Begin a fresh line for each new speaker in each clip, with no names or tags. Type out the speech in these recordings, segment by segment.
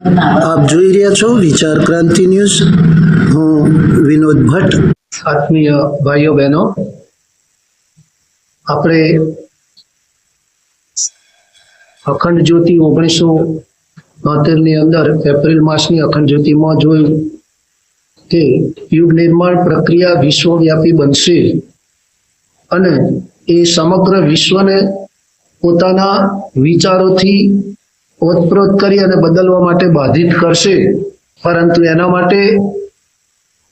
આપ જોઈ રહ્યા છો વિચાર ક્રાંતિ ન્યૂઝ. હું વિનોદ ભટ્ટ.
આત્મીય ભાઈઓ બહેનો, આપણે અખંડ જ્યોતિ ઓગણીસો ની અંદર એપ્રિલ માસની અખંડ જ્યોતિમાં જોયું કે યુગ નિર્માણ પ્રક્રિયા વિશ્વવ્યાપી બનશે અને એ સમગ્ર વિશ્વને પોતાના વિચારોથી ઓતપ્રોત કરી અને બદલવા માટે બાધિત કરશે. પરંતુ એના માટે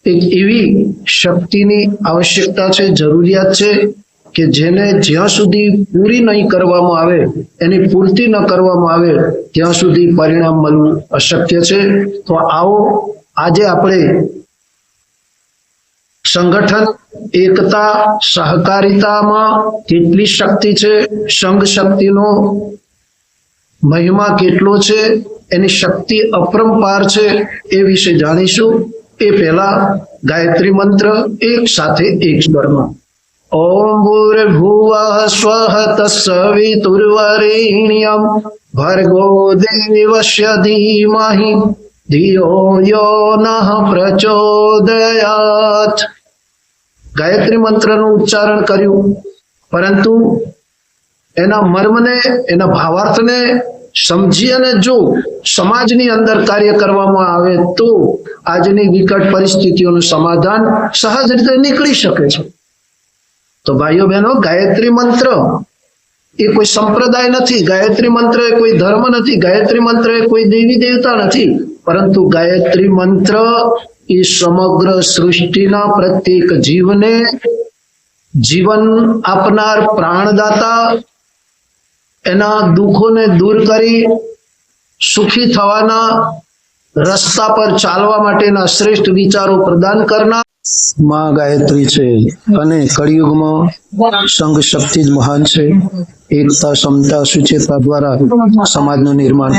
એક એવી શક્તિની આવશ્યકતા છે, જરૂરિયાત છે કે જેને જ્યાં સુધી પૂરી નહીં કરવામાં આવે, એની પૂર્તિ ન કરવામાં આવે, ત્યાં સુધી પરિણામ મળવું અશક્ય છે. તો આવો આજે આપણે સંગઠન, એકતા, સહકારિતામાં કેટલી શક્તિ છે, સંઘ શક્તિનો મહિમા કેટલો છે? એની શક્તિ અપરંપાર છે એ વિશે જાણીશું. એ પહેલા ગાયત્રી મંત્ર એક સાથે એક સ્વરમાં. ઓમ ભૂર્ભુવ સ્વઃ તત્સવિતુર્વરેણ્યમ ભર્ગો દેવસ્ય ધીમહિ. ધિયો યો નઃ પ્રચોદયાત. ગાયત્રી મંત્રનું ઉચ્ચારણ કર્યું. પરંતુ એના મર્મને, એના ભાવાર્થને સમજી અને જો સમાજની અંદર કાર્ય કરવામાં આવે તો આજની વિકટ પરિસ્થિતિઓનું સમાધાન સહજ રીતે નીકળી શકે છે. તો ભાઈઓ બહેનો, ગાયત્રી મંત્ર એ કોઈ સંપ્રદાય નથી, ગાયત્રી મંત્ર એ કોઈ ધર્મ નથી, ગાયત્રી મંત્ર એ કોઈ દેવી દેવતા નથી, પરંતુ ગાયત્રી મંત્ર એ સમગ્ર સૃષ્ટિના પ્રત્યેક જીવને જીવન આપનાર પ્રાણદાતા એના દુઃખોને દૂર કરી સુખી થવાના રસ્તા પર ચાલવા માટેના શ્રેષ્ઠ વિચારો પ્રદાન
કરનારમાં ગાયત્રી છે અને કળિયુગમાં સંઘ શક્તિ જ મહાન છે. એકતા ક્ષમતા સુચેતા દ્વારા સમાજનું નિર્માણ